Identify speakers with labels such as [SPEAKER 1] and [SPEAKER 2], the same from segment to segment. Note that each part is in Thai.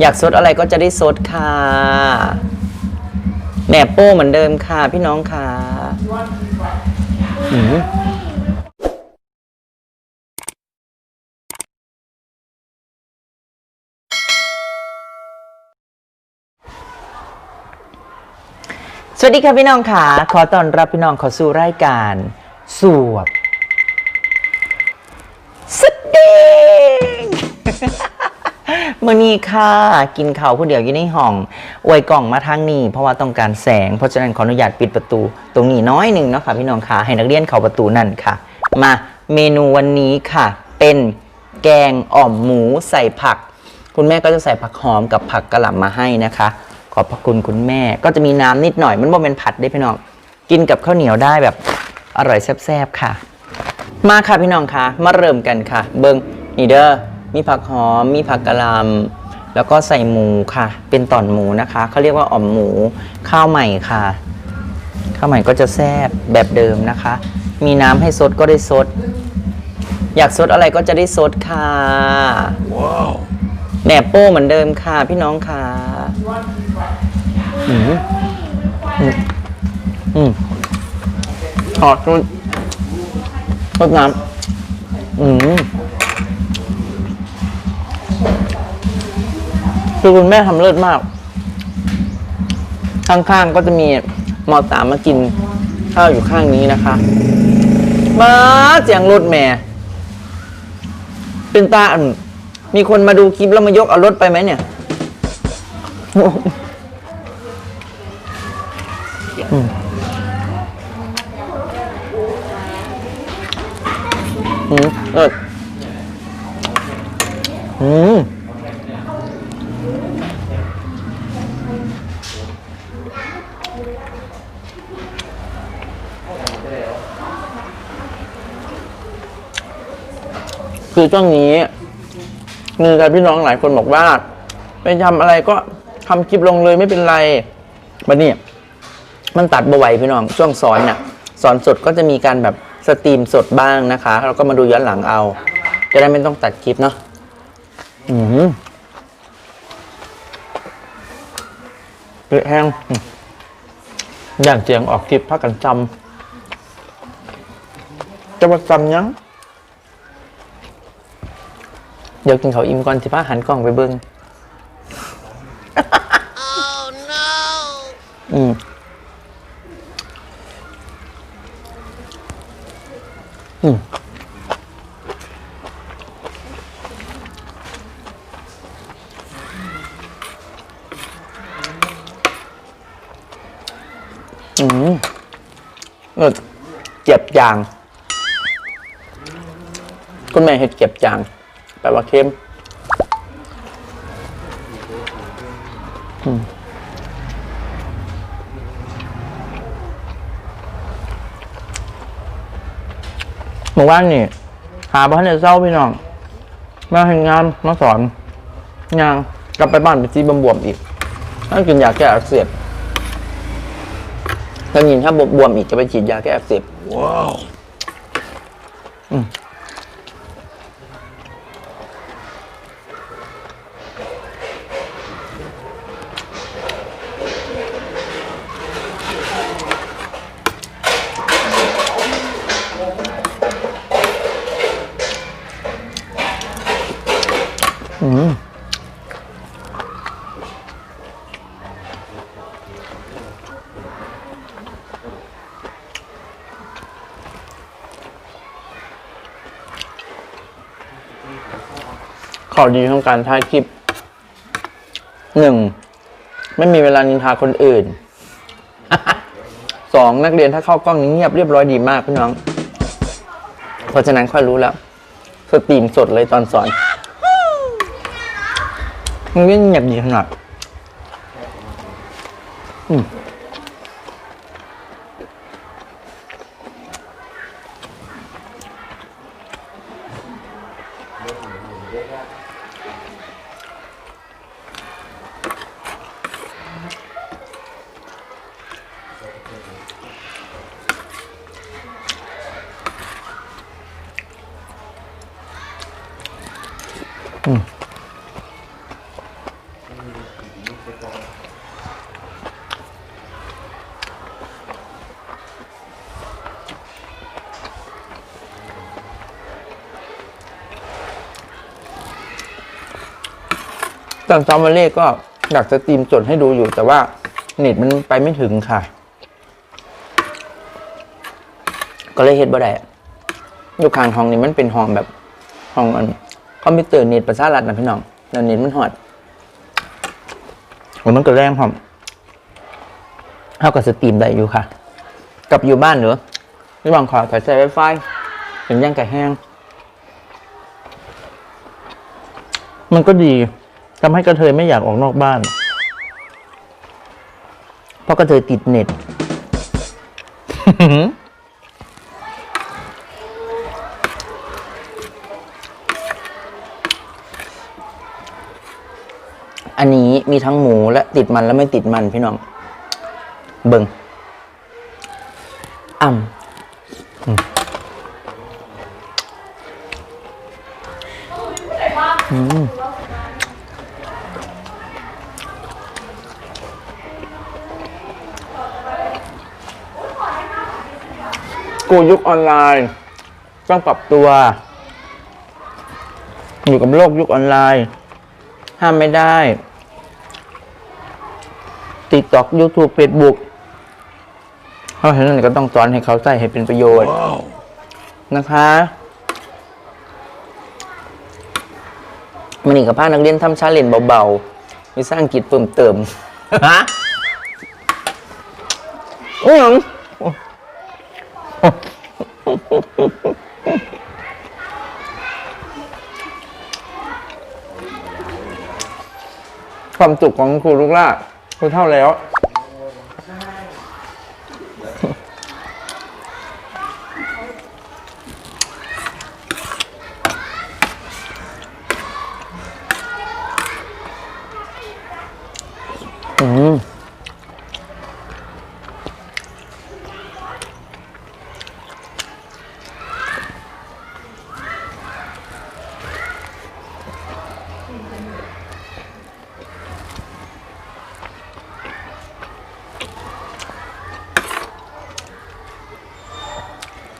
[SPEAKER 1] อยากซดอะไรก็จะได้ซดค่ะแหนบโป้เหมือนเดิมค่ะ พี่น้องค่ะอืมสวัสดีค่ะพี่น้องค่ะ ขอต้อนรับพี่น้องเข้าสู่รายการสวบสเดง มื่อนี้ค่ะกินข้าวผู้เดียวอยู่ในห้องอวยกล่องมาทางนี้ เพราะว่าต้องการแสง เพราะฉะนั้นขออนุญาตปิดประตูตรงนี้น้อยหนึ่งเนาะค่ะพี่น้องค่ะให้นักเรียนเข้าประตูนั่นค่ะ มาเมนูวันนี้ค่ะ เป็นแกงอ่อมหมูใส่ผัก คุณแม่ก็จะใส่ผักหอมกับผักกระหล่ำมาให้นะคะ ขอบพระคุณคุณแม่ ก็จะมีน้ำนิดหน่อยมันบ่เป็นผัดได้พี่น้อง กินกับข้าวเหนียวได้แบบอร่อยแซ่บๆค่ะ มาค่ะพี่น้องคะมาเริ่มกันค่ะ เบิงนี่เด้อ มีผักหอม มีผักกะหล่ำแล้วก็ใส่หมูค่ะ เป็นต่อนหมูนะคะเขาเรียกว่าอ่อมหมู ข้าวใหม่ค่ะ ข้าวใหม่ก็จะแซ่บแบบเดิมนะคะ มีน้ำให้ซดก็ได้ซด อยากซดอะไรก็จะได้ซดค่ะแหนบโป้เหมือนเดิมค่ะพี่น้องค่ะอืมอืมอืมหอดจนรดน้ำอืม คือคุณแม่ทำเลิศมาก ข้างๆก็จะมีมอสามมากินข้าวอยู่ข้างนี้นะคะ มาเสียงรถแม่ เป็นตาอันมีคนมาดูคลิปแล้วมายกเอารถไปไหมเนี่ยอืมอืมเอออืม คือช่วงนี้มีแต่พี่น้องหลายคนบอกว่าไปทำอะไรก็ทำคลิปลงเลยไม่เป็นไรบัดนี้มันตัดบไหวพี่น้อง ช่วงสอนเนี่ยสอนสดก็จะมีการแบบสตรีมสดบ้างนะคะแล้วก็มาดูย้อนหลังเอา จะได้ไม่ต้องตัดคลิปเนาะอืมเปื่อแห้งอย่างเจียงออกคลิปพักกันจำจะมาจำยัง เดี๋ยวกินเขาวอิ่มก่อนสิป้าหันกล้องไปเบิ้งอืมอืมอืมเออเก็บยาง คุณแม่เห็ดเก็บยาง แปลว่าเค็มอืมเมื่อวานนี่ หาบ้านในเศร้าพี่น้อง มาเห็นงานมาสอนงานกลับไปบ้านไปจีบวมๆอีกต้องกินยาแก้อักเสบถ้ายินถ้าบวมๆอีกจะไปฉีดยาแก้อักเสบว้าว ข้อดีของการถ่ายคลิปหนึ่งไม่มีเวลานินทาคนอื่นสองนักเรียนถ้าเข้ากล้องนี้เงียบเรียบร้อยดีมากพี่น้อง เพราะฉะนั้นค่อยรู้แล้วสตรีมสดเลยตอนสอนมันเงียบเงียบดีขนาดอืม ตอนซอมวอลเล่ก็อยากจะตีมจดให้ดูอยู่แต่ว่าเน็ตมันไปไม่ถึงค่ะ ก็เลยเฮ็ดบ่ได้อยู่ข้างห้องนี้มันเป็นห้องแบบห้องอันคอมพิวเตอร์เน็ตประชาทรัฐนะพี่น้องแล้วเน็ตมันหอด ผมมันก็แรงพร้อมเท่ากับสตรีมได้อยู่ค่ะ กลับอยู่บ้านเหรอระหว่างขอแต่ใช้ไวไฟถึงย่างไก่แห้ง มันก็ดีทำให้กระเทยไม่อยากออกนอกบ้าน เพราะกระเทยติดเน็ต อันนี้มีทั้งหมูและติดมันและไม่ติดมันพี่น้อง เบิงอ่ำอืมอืมกูยุคออนไลน์ ต้องปรับตัว อยู่กับโลกยุคออนไลน์ ห้ามไม่ได้ ติ๊กต็อก YouTube Facebook เพราะฉะนั้นก็ต้องสอนให้เขาใส่ให้เป็นประโยชน์ นะคะมันนี่กับพานักเรียนทำชาเลนจ์เบาๆมีสร้างกิจเพิ่มเติมฮะอื้อหยังความสุขของครูลูกล่า คนเท่าแล้ว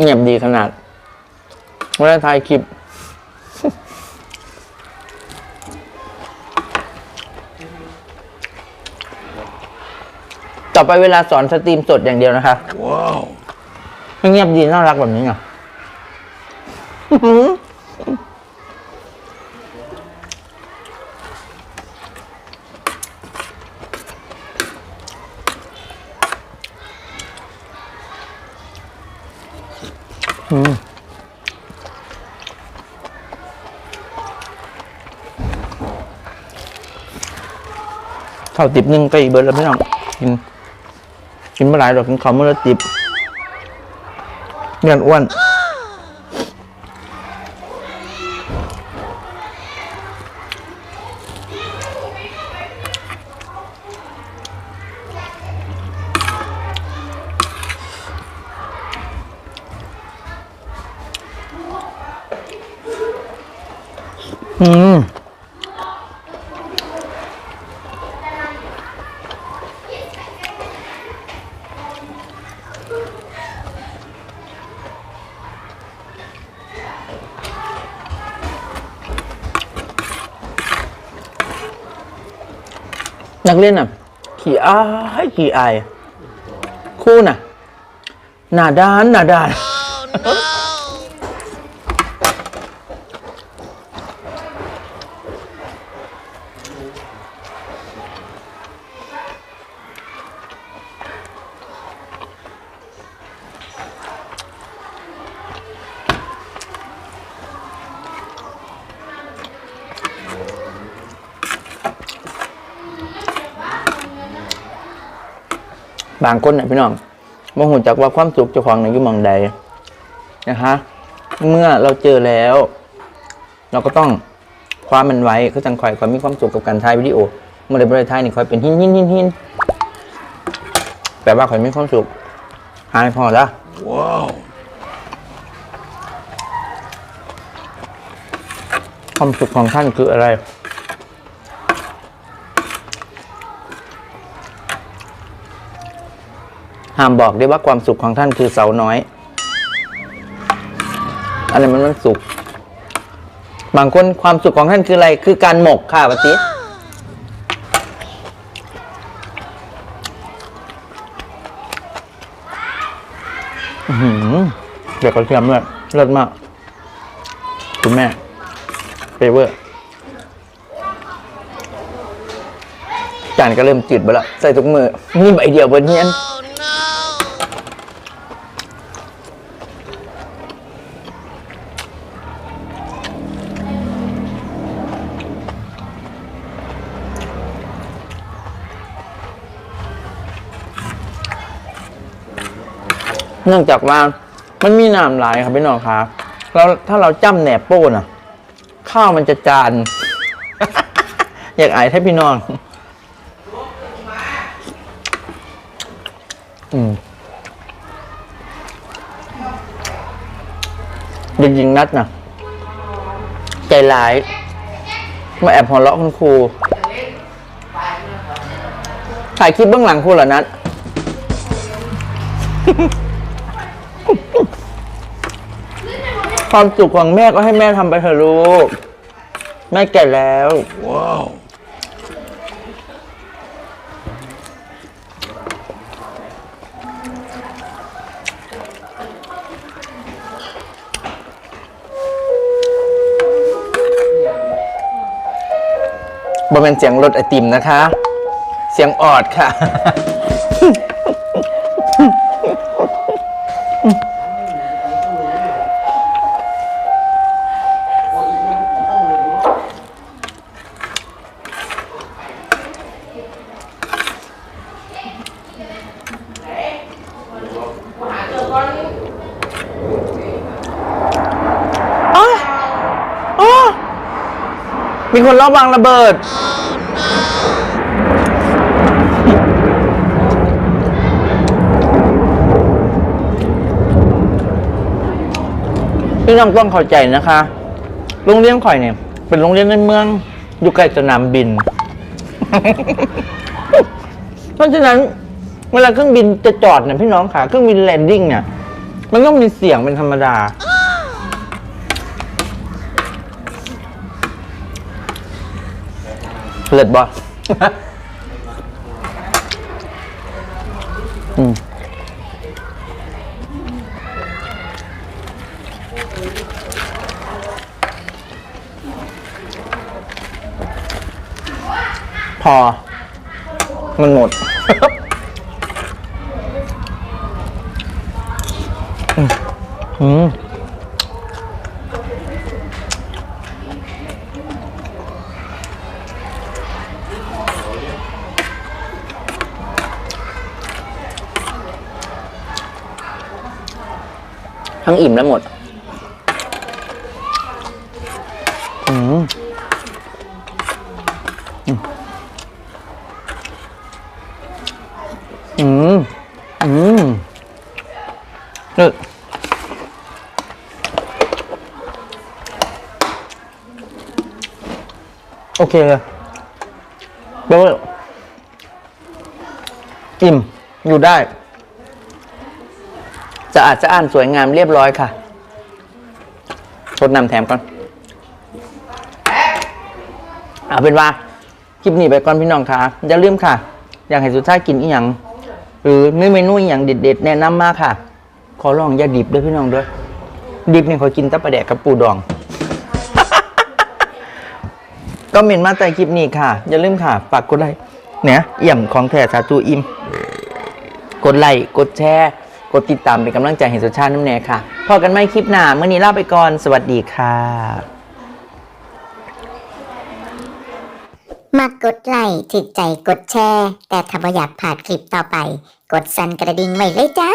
[SPEAKER 1] เงียบดีขนาดเวลาถ่ายคลิปต่อไปเวลาสอนสตรีมสดอย่างเดียวนะคะว้าวเงียบดีน่ารักแบบนี้ไงอื ข้าวติบหนึ่งไปอีกเบิร์ดแล้วพี่น้องกิน กินเมื่อไหร่ดอกกินข้าวเมื่อละติบเงินอ้วนอืม นักเล่นอะ ขี่อายขี่อาย คู่น่ะ หน้าด้าน หน้าด้าน บางคนน่ะพี่น้องมองหุ่นจากว่าความสุขเจ้าของในนอยู่หมองใดนะคะเมื่อเราเจอแล้ว เราก็ต้องคว้ามันไว้ก็จังคอยคอยมีความสุขกับการถ่ายวิดีโอเมื่อใดบริถ่ายนี่คอยเป็นหินหินหินหินแปลว่าคอยมีความสุขหายพอละว้าวความสุขของท่านคืออะไร ห้ามบอกได้ว่าความสุขของท่านคือเสาน้อยอันนี้มันมันสุข บางคนความสุขของท่านคืออะไร คือการหมกค่ะปฏิเดี๋ยวกระเทียมด้วยเลิศมาก คุณแม่เฟเวอร์จานก็เริ่มจืดไปแล้วใส่ทุกมือนี่ใบเดียวบนเฮีย เนื่องจากว่ามันมีน้ำหลายครับพี่น้องครับแล้วถ้าเราจ้ำแหนบโป้น่ะ ข้าวมันจะจาน อยากอายให้พี่น้อง อืมจริงๆนัดนะใจร้าย มาแอบหัวเราะคุณครูถ่ายคลิปเบื้องหลังครูเหรอนัด ความสุขของแม่ก็ให้แม่ทำไปเถอะลูก แม่แก่แล้ว ว้าวบ่เป็นเสียงรถไอติมนะคะ เสียงออดค่ะ มีคนรอบวางระเบิด พี่น้องต้องเข้าใจนะคะ โรงเรียนข่อยเนี่ย เป็นโรงเรียนในเมือง อยู่ใกล้สนามบิน เพราะฉะนั้น เวลาเครื่องบินจะจอดเนี่ยพี่น้องค่ะ เครื่องบินแลนดิ้งเนี่ย มันต้องมีเสียงเป็นธรรมดา เลิศบ่อืมพอ มันหมด ทั้งอิ่มและหมด อืมอืมอืมเลิศโอเคเลยเบลอิ่ม อยู่ได้ จะอาจจะอ่านสวยงามเรียบร้อยค่ะทดนำแถมก่อน เอาเป็นว่า คลิปนี้ไปก่อนพี่น้องค่ะ อย่าลืมค่ะ อยากให้สุดท้ายกินอีหยัง หรือมีเมนูอีหยังเด็ดๆ แนะนำมาค่ะ ขอลองอย่าดิบด้วยพี่น้องด้วย ดิบเนี่ยขอกินแตะปะแดกกับปูดอง ก็เมนมาแต่คลิปนี้ค่ะ อย่าลืมค่ะ ฝากกดไลค์เนี่ยเอี่ยมของแท้สาตูอิม กดไลค์ กดแชร์ กดติดตามเป็นกำลังใจให้สุชาติน้ำแน่ค่ะ พอกันไม่คลิปหน้าเมื่อนี้ลาไปก่อน สวัสดีค่ะ
[SPEAKER 2] มากกดไลค์ถึกใจกดแชร์ แต่ถ้าบ่อยากผ่านคลิปต่อไป กดสั่นกระดิ่งไว้เลยจ้า